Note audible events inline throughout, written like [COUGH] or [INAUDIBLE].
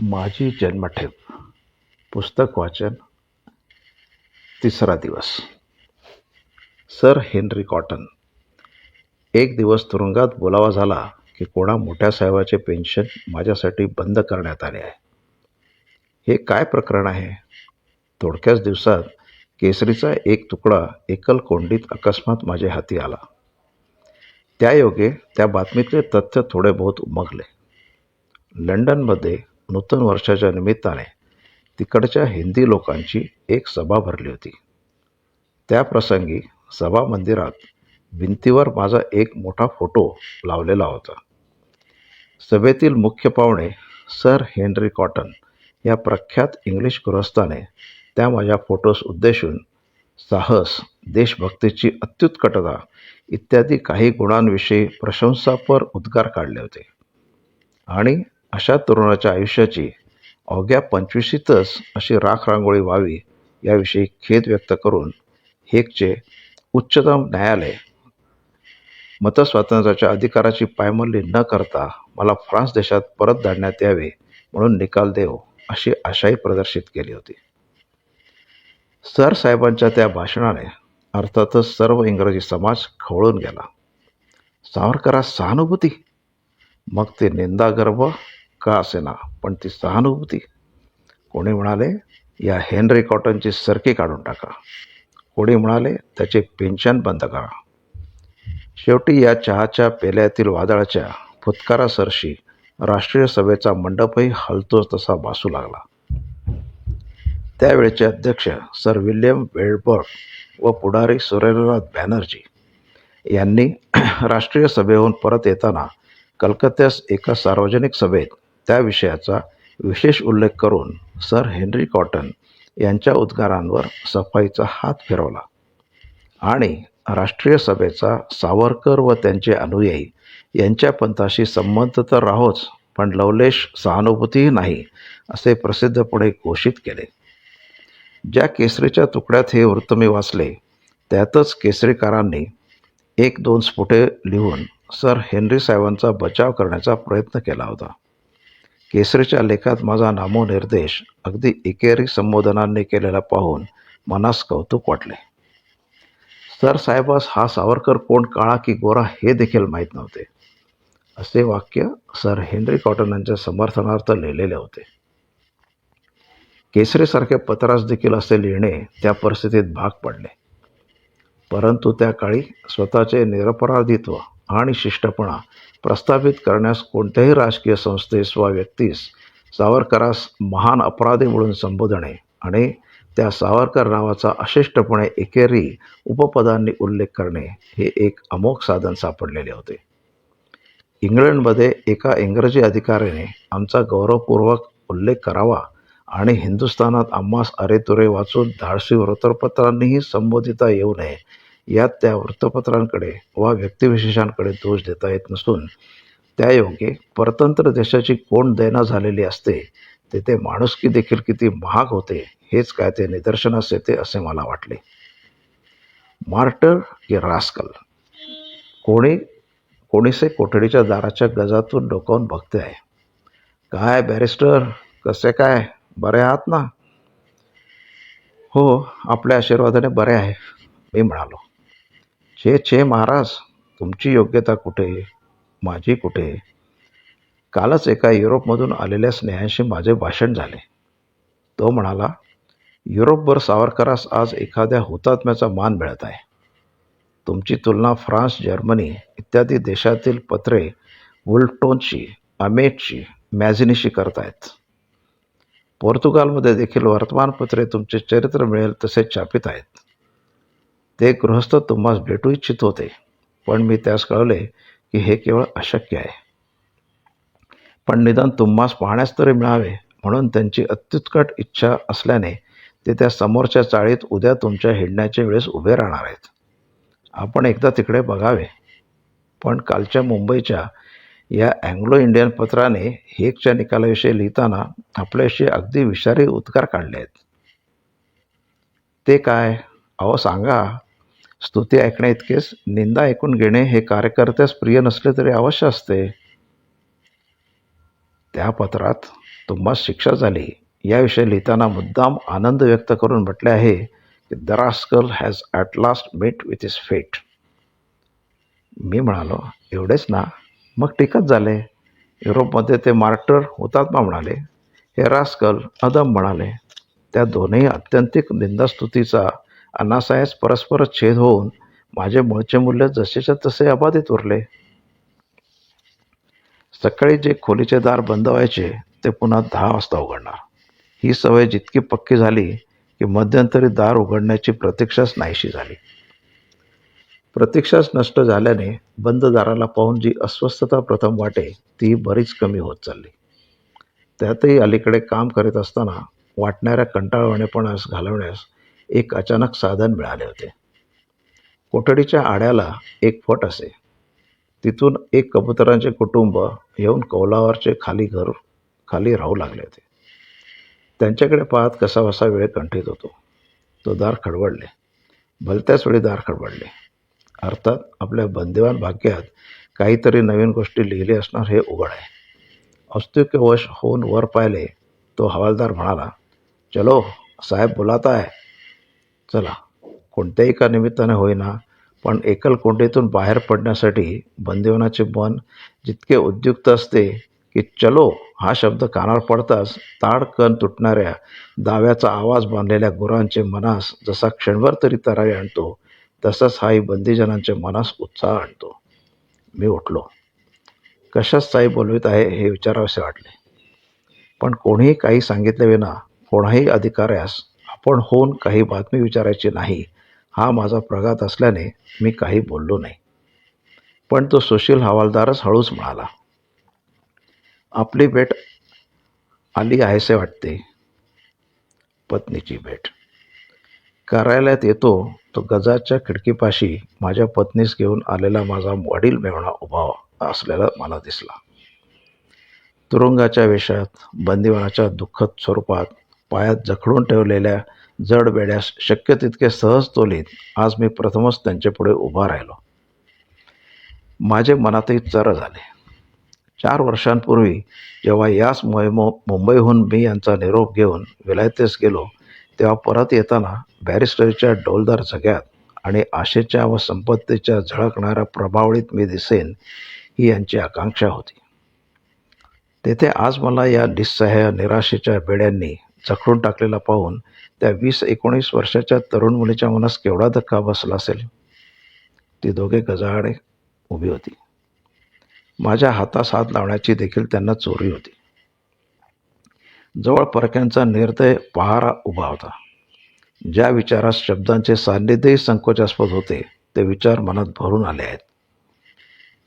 माझी जन्मठेप. पुस्तक वाचन. तिसरा दिवस. Sir Henry Cotton. एक दिवस तुरुंगात बोलावा झाला की कोणा मोठ्या साहेबाचे पेन्शन माझ्यासाठी बंद करण्यात आले आहे. हे काय प्रकरण आहे? थोडक्याच दिवसात केसरीचा एक तुकडा एकल कोंडीत अकस्मात माझ्या हाती आला. त्यायोगे त्या बातमीतले तथ्य थोडे बहुत उमगले. लंडनमध्ये नूतन वर्षाच्या निमित्ताने तिकडच्या हिंदी लोकांची एक सभा भरली होती. त्या प्रसंगी सभा मंदिरात भिंतीवर माझा एक मोठा फोटो लावलेला होता. सभेतील मुख्य पाहुणे सर हेनरी कॉटन या प्रख्यात इंग्लिश गृहस्थाने त्या माझ्या फोटोस उद्देशून साहस देशभक्तीची अत्युत्कटता इत्यादी काही गुणांविषयी प्रशंसापर उद्गार काढले होते. आणि अशा तरुणाच्या आयुष्याची अवघ्या पंचवीशीतच अशी राख रांगोळी व्हावी याविषयी खेद व्यक्त करून हेगचे उच्चतम न्यायालय मतस्वातंत्र्याच्या अधिकाराची पायमल्ली न करता मला फ्रान्स देशात परत धाडण्यात यावे म्हणून निकाल देव अशी आशाही प्रदर्शित केली होती. सर साहेबांच्या त्या भाषणाने अर्थातच सर्व इंग्रजी समाज खवळून गेला. सावरकरा सहानुभूती. मग ते निंदागर्भ का असेना? पण ती सहानुभूती. कोणी म्हणाले या हेनरी कॉटनची सरकी काढून टाका. कोणी म्हणाले त्याचे पेन्शन बंद करा. शेवटी या चहाच्या पेल्यातील वादळाच्या फुतकारासरशी राष्ट्रीय सभेचा मंडपही हलतोच तसा भासू लागला. त्यावेळेचे अध्यक्ष सर विल्यम वेळबर्ग व पुढारी सुरेंद्रनाथ बॅनर्जी यांनी [CLEARS THROAT] राष्ट्रीय सभेहून परत येताना कलकत्त्यास एका सार्वजनिक सभेत त्या विषयाचा विशेष उल्लेख करून सर हेनरी कॉटन यांच्या उद्गारांवर सफाईचा हात फिरवला. आणि राष्ट्रीय सभेचा सावरकर व त्यांचे अनुयायी यांच्या पंथाशी संबंध तर राहोच पण लवलेश सहानुभूतीही नाही असे प्रसिद्धपणे घोषित केले. ज्या केसरीच्या तुकड्यात हे वृत्त मी वाचले त्यातच केसरीकारांनी एक दोन स्फुटे लिहून सर हेनरी साहेबांचा बचाव करण्याचा प्रयत्न केला होता. केसरीच्या लेखात माझा नामोनिर्देश अगदी एकेरी संबोधनांनी केलेला पाहून मनास कौतुक वाटले. सर साहेबास हा सावरकर कोण काळा की गोरा हे देखील माहीत नव्हते. असे वाक्य सर हेनरी कॉटन यांच्या समर्थनार्थ लिहिलेले होते. केसरीसारखे पत्रास देखील असे लिहिणे त्या परिस्थितीत भाग पडले. परंतु त्या काळी स्वतःचे निरपराधित्व आणि शिष्टपणा प्रस्थापित करण्यास कोणत्याही राजकीय संस्थेस वा व्यक्तीस सावरकरास महान अपराधी म्हणून संबोधणे आणि त्या सावरकर नावाचा अशिष्टपणे एकेरी उपपदांनी उल्लेख करणे हे एक अमोघ साधन सापडलेले होते. इंग्लंडमध्ये एका इंग्रजी अधिकाऱ्याने आमचा गौरवपूर्वक उल्लेख करावा आणि हिंदुस्थानात आम्हास अरेतुरे वाचून धाडसी वृत्तपत्रांनीही संबोधिता येऊ नये यात त्या वृत्तपत्रांकडे वा व्यक्तिविशेषांकडे दोष देता येत नसून त्यायोगे परतंत्र देशाची कोण दैना झालेली असते तेथे माणुसकी देखील किती महाग होते हेच काय ते निदर्शनास येते असे मला वाटले. मार्टर की रास्कल. कोणी कोणीसे कोठडीच्या दाराच्या गजातून डोकावून बघते आहे. काय बॅरिस्टर? कसे काय? बरे आहात ना? हो आपल्या आशीर्वादाने बरे आहे मी म्हणालो. छे छे महाराज तुमची योग्यता कुठे? माझी कुठे? कालच एका युरोपमधून आलेल्या स्नेहाशी माझे भाषण झाले. तो म्हणाला युरोपभर सावरकरास आज एखाद्या हुतात्म्याचा मान मिळत आहे. तुमची तुलना फ्रान्स जर्मनी इत्यादी देशातील पत्रे वुल्टोनशी अमेटशी मॅझिनीशी करतायत. पोर्तुगालमध्ये देखील वर्तमानपत्रे तुमचे चरित्र मिळेल तसे छापित आहेत. ते गृहस्थ तुम्हास भेटू इच्छित होते. पण मी त्यास कळवले की हे केवळ अशक्य आहे. पण निदान तुम्हास पाहण्यास तरी मिळावे म्हणून त्यांची अत्युत्कट इच्छा असल्याने ते त्या समोरच्या चाळीत उद्या तुमच्या हिंडण्याच्या वेळेस उभे राहणार आहेत. आपण एकदा तिकडे बघावे. पण कालच्या मुंबईच्या या अँग्लो इंडियन पत्राने हेकच्या निकालाविषयी लिहिताना आपल्याशी अगदी विषारी उद्गार काढले आहेत ते काय? अहो सांगा. स्तुती ऐकण्या इतकेच. निंदा ऐकून घेणे हे कार्यकर्त्यास प्रिय नसले तरी अवश्य असते. त्या पत्रात तुम्हाला शिक्षा झाली. याविषयी लिहिताना मुद्दाम आनंद व्यक्त करून म्हटले आहे की the has at last met with is fate. मी म्हणालो एवढेच ना. मग टिकत झाले. युरोपमध्ये ते मार्टर हुतात्मा म्हणाले. हे रास्कल अदम म्हणाले. त्या दोन्ही अत्यंतिक निंदास्तुतीचा अनासायास परस्पर छेद होऊन माझे मूळचे मूल्य जसेच्या तसे अबाधित उरले. सकाळी जे खोलीचे दार बंद व्हायचे ते पुन्हा दहा वाजता उघडणार. ही सवय जितकी पक्की झाली की मध्यंतरी दार उघडण्याची प्रतीक्षाच नाहीशी झाली. प्रतीक्षाच नष्ट झाल्याने बंद दाराला पाहून जी अस्वस्थता प्रथम वाटे ती बरीच कमी होत चालली. त्यातही अलीकडे काम करीत असताना वाटणाऱ्या कंटाळवाणेपणास घालवण्यास एक अचानक साधन मिळाले होते. कोठडीच्या आड्याला एक फट असे. तिथून एक कबुतरांचे कुटुंब येऊन कौलावरचे खाली घर खाली राहू लागले होते. त्यांच्याकडे पाहत कसाबसा वेळ कंठीत होतो. तो दार खडबडले. भलत्याच वेळी दार खडबडले. अर्थात आपल्या बंदिवान भाग्यात काहीतरी नवीन गोष्टी लिहिली असणार हे उघड आहे. औस्तुक्यवश होऊन वर पाहिले तो हवालदार म्हणाला चलो साहेब बोलाता आहे. चला कोणत्याही एका निमित्ताने होईना पण एकल कोंडीतून बाहेर पडण्यासाठी बंदिवनाचे मन जितके उद्युक्त असते की चलो हा शब्द कानावर पडताच ताडकण तुटणाऱ्या दाव्याचा आवाज बांधलेल्या गुरांचे मनास जसा क्षणभर तरी तरारी आणतो तसाच हाही बंदीजनांचे मनास उत्साह आणतो. मी उठलो. कशाच साई बोलवित आहे हे विचारावेसे वाटले. पण कोणीही काही सांगितल्याविना कोणाही अधिकाऱ्यास आपण होऊन काही बातमी विचारायची नाही. हा माझा प्रघात असल्याने मी काही बोललो नाही. पण तो सुशील हवालदारच हळूच म्हणाला आपली भेट आली आहेसे वाटते पत्नीची भेट. कार्यालयात येतो तो गजाच्या खिडकीपाशी माझ्या पत्नीस घेऊन आलेला माझा वडील मेवणा उभा असलेला मला दिसला. तुरुंगाच्या वेशात बंदिवानाच्या दुःखद स्वरूपात पायात जखडून ठेवलेल्या जड बेड्यास शक्य तितके सहज तोलीत आज मी प्रथमच त्यांच्यापुढे उभा राहिलो. माझे मनातही चर झाले. चार वर्षांपूर्वी जेव्हा याच मोहिमो मुंबईहून मी यांचा निरोप घेऊन विलायतेस गेलो तेव्हा परत येताना बॅरिस्टरीच्या डोलदार जग्यात आणि आशेच्या व संपत्तीच्या झळकणाऱ्या प्रभावळीत मी दिसेन ही यांची आकांक्षा होती. तेथे आज मला या निस्सहाय्य निराशेच्या बेड्यांनी जखडून टाकलेला पाहून त्या वीस एकोणीस वर्षाच्या तरुण मुलीच्या मनास केवढा धक्का बसला असेल? ती दोघे गजाआडे उभी होती. माझ्या हातास हात लावण्याची देखील त्यांना चोरी होती. जवळ परक्यांचा निर्दय पहारा उभा होता. ज्या विचारास शब्दांचे सान्निध्यही संकोचास्पद होते ते विचार मनात भरून आले आहेत.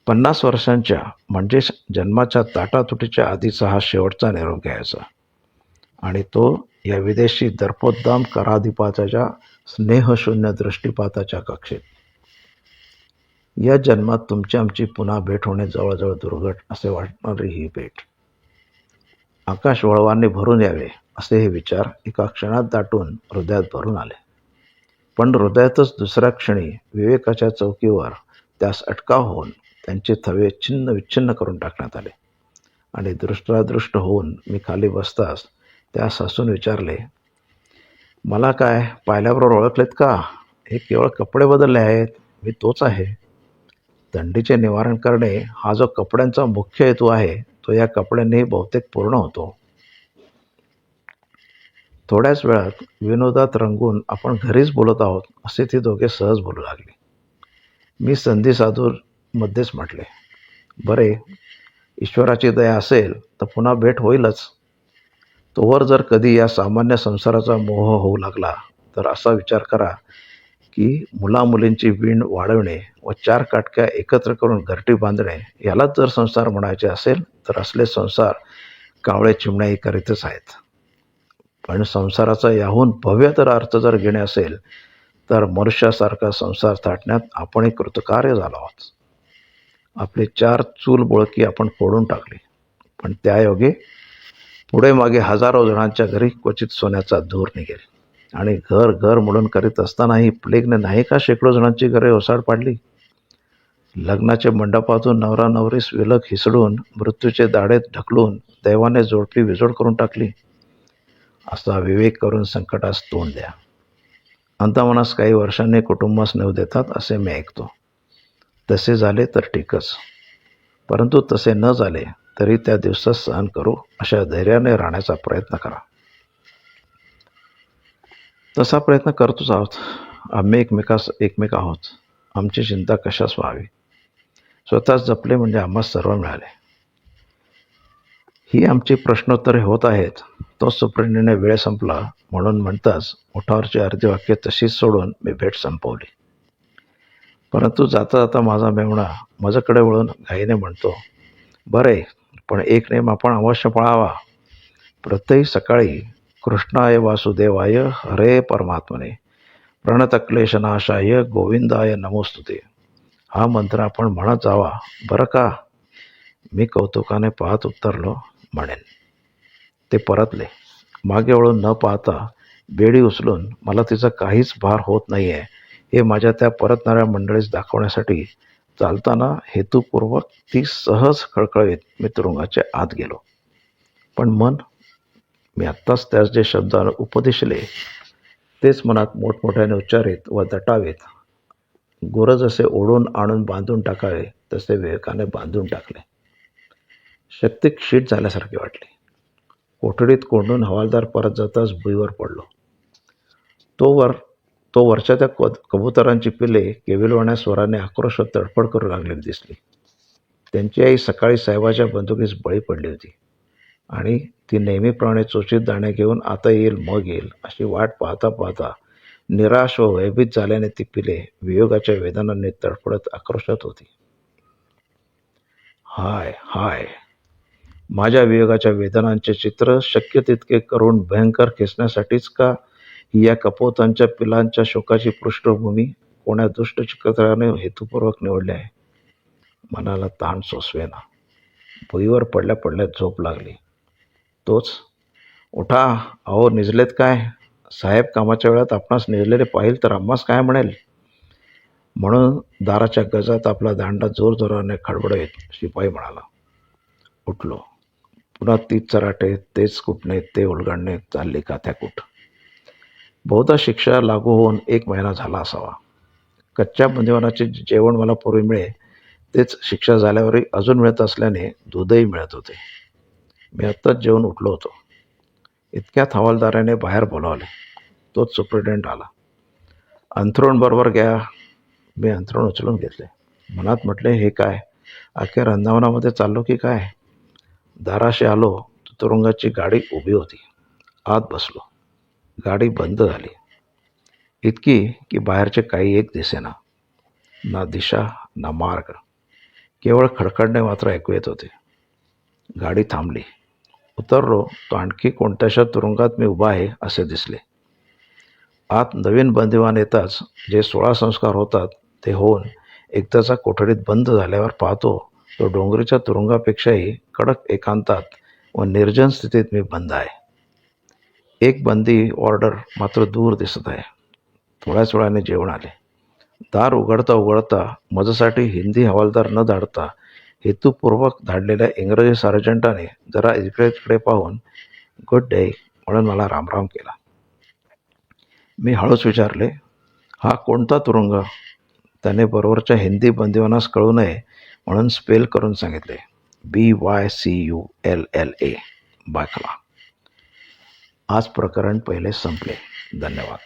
पन्नास वर्षांच्या म्हणजेच जन्माच्या ताटातुटीच्या आधीचा हा शेवटचा निरोप घ्यायचा. आणि तो या विदेशी दर्पोद्दाम कराधिपाताच्या स्नेहशून्य दृष्टिपाताच्या कक्षेत. या जन्मात तुमची आमची पुन्हा भेट होणे जवळजवळ दुर्घट असे वाटणारी ही भेट. आकाश वळवांनी भरून यावे असे हे विचार एका क्षणात दाटून हृदयात भरून आले. पण हृदयातच दुसऱ्या क्षणी विवेकाच्या चौकीवर त्यास अटकाव होऊन त्यांचे थवे छिन्न विच्छिन्न करून टाकण्यात आले. आणि दृष्टादृष्ट होऊन मी खाली बसताच त्या सासून विचारले मला काय पाहिल्याबरोबर ओळखलेत का? हे केवळ कपडे बदलले आहेत मी तोच आहे. थंडीचे निवारण करणे हा जो कपड्यांचा मुख्य हेतू आहे तो या कपड्यांनी बहुतेक पूर्ण होतो. थोड्याच वेळात विनोदात रंगून आपण घरीच बोलत आहोत असे ती दोघे सहज बोलू लागले. मी संधी साधूरमध्येच म्हटले बरे ईश्वराची दया असेल तर पुन्हा भेट होईलच. तोवर जर कधी या सामान्य संसाराचा मोह होऊ लागला तर असा विचार करा की मुलामुलींची वीण वाढवणे व चार काटक्या एकत्र करून घरटी बांधणे यालाच जर संसार म्हणायचे असेल तर असले संसार कावळे चिमण्याही करीतच आहेत. पण संसाराचा याहून भव्य तर अर्थ जर घेणे असेल तर मनुष्यासारखा संसार थाटण्यात आपणही कृतकार्य झालो आहोत. आपली चार चूल बोळकी आपण फोडून टाकली पण त्यायोगे पुढे मागे हजारो जणांच्या घरी क्वचित सोन्याचा धूर निघेल. आणि घर घर म्हणून करीत असतानाही प्लेगने नाही का शेकडो जणांची घरे ओसाड पाडली? लग्नाच्या मंडपातून नवरा नवरीस विलग हिसडून मृत्यूचे दाडे ढकलून दैवाने जोडपी विजोड करून टाकली. असा विवेक करून संकटास तोंड द्या. अंतमनास काही वर्षांनी कुटुंबास नेऊ देतात असे मी ऐकतो. तसे झाले तर ठीकच. परंतु तसे न झाले तरी त्या दिवसात सहन करू अशा धैर्याने राहण्याचा प्रयत्न करा. तसा प्रयत्न करतोच आहोत. आम्ही एकमेकास एकमेक आहोत. आमची चिंता कशास व्हावी? स्वतःच जपले म्हणजे आम्हाला सर्व मिळाले. ही आमची प्रश्नोत्तरे होत आहेत. तो सुप्रिंटेंडने वेळ संपला म्हणून म्हणताच ओठावरची अर्धी वाक्य तशीच सोडून मी भेट संपवली. परंतु जाता जाता माझा मेवणा माझ्याकडे वळून घाईने म्हणतो बरे पण एक नेम आपण अवश्य पाळावा. प्रत्येक सकाळी कृष्णाय वासुदेवाय हरे परमात्मने. प्रणतक्लेशनाशाय गोविंदाय नमोस्तुते. हा मंत्र आपण म्हणत जावा. बरं का? मी कौतुकाने पाहत उत्तरलो म्हणेन. ते परतले. मागे वळून न पाहता बेडी उचलून मला तिचा काहीच भार होत नाही आहे हे माझ्या त्या परतणाऱ्या मंडळीस दाखवण्यासाठी चालताना हेतुपूर्वक ती सहज खळखळीत मी तुरुंगाच्या आत गेलो. पण मन मी आत्ताच त्यास जे शब्द उपदेशले तेच मनात मोठमोठ्याने उच्चारित व दटावेत. गुरं जसे ओढून आणून बांधून टाकावे तसे विवेकाने बांधून टाकले. शक्ती क्षीट झाल्यासारखे वाटले. कोठडीत कोंडून हवालदार परत जाताच भुईवर पडलो. तो वर तो वरच्या त्या कद कबुतरांची पिले केविलवाण्या स्वराने आक्रोश तडफड करू लागलेली दिसली. त्यांची आई सकाळी साहेबाच्या बंदुकीस बळी पडली होती आणि ती नेहमीप्रमाणे चोचीत दाणे घेऊन आता येईल मग येईल अशी वाट पाहता पाहता निराश व भयभीत झाल्याने ती पिले वियोगाच्या वेदनांनी तडफडत आक्रोशात होती. हाय हाय. माझ्या वियोगाच्या वेदनांचे चित्र शक्य तितके करून भयंकर खेचण्यासाठीच का या कपोतांच्या पिलांच्या शोकाची पृष्ठभूमी कोण्या दुष्ट चित्रकाराने हेतुपूर्वक निवडली आहे? मनाला ताण सोसवेना. भुईवर पडल्या पडल्या झोप लागली. तोच उठा अहो निजलेत काय? साहेब कामाच्या वेळात आपणास निजलेले पाहिल तर आम्हास काय म्हणेल? म्हणून दाराच्या गजात आपला दांडा जोरजोराने खडबडवीत शिपाई म्हणाला उठलो. पुन्हा तीच चराटे तेच कुटणे ते उलगडणे चालली का त्या कुठ बहुधा शिक्षा लागू होऊन एक महिना झाला असावा. कच्च्या बंदिवानाचे जेवण मला पूर्वी मिळे तेच शिक्षा झाल्यावरही अजून मिळत असल्याने दूधही मिळत होते. मी आत्ताच जेवण उठलो होतो. इतक्यात हवालदाराने बाहेर बोलावले. तोच सुप्रिटेंडंट आला. अंथरूण बरोबर घ्या. मी अंथरूण उचलून घेतले. मनात म्हटले हे काय? अखेर अंदावनामध्ये चाललो की काय? दाराशी आलो तुरुंगाची गाडी उभी होती. आत बसलो. गाडी बंद झाली. इतकी की बाहेरचे काही एक दिसेना. ना दिशा ना मार्ग. केवळ खडखडणे मात्र ऐकू येत होते. गाडी थांबली. उतरलो तो आणखी कोणत्याशा तुरुंगात मी उभा आहे असे दिसले. आत नवीन बंदिवान येताच जे सोळा संस्कार होतात ते होऊन एकदाचा कोठडीत बंद झाल्यावर पाहतो तो डोंगरीच्या तुरुंगापेक्षाही कडक एकांतात व निर्जन स्थितीत मी बंद आहे. एक बंदी ऑर्डर मात्र दूर दिसत आहे. थोड्याच वेळाने जेवण आले. दार उघडता उघडता माझ्यासाठी हिंदी हवालदार न धाडता हेतूपूर्वक धाडलेल्या इंग्रजी सार्जंटाने जरा इकडे तिकडे पाहून गुड डे म्हणून मला रामराम केला. मी हळूच विचारले हा कोणता तुरुंग? त्याने बरोबरच्या हिंदी बंदिवानास कळू नये म्हणून स्पेल करून सांगितले B Y C U L L A Byculla आज प्रकरण पहिले संपले. धन्यवाद.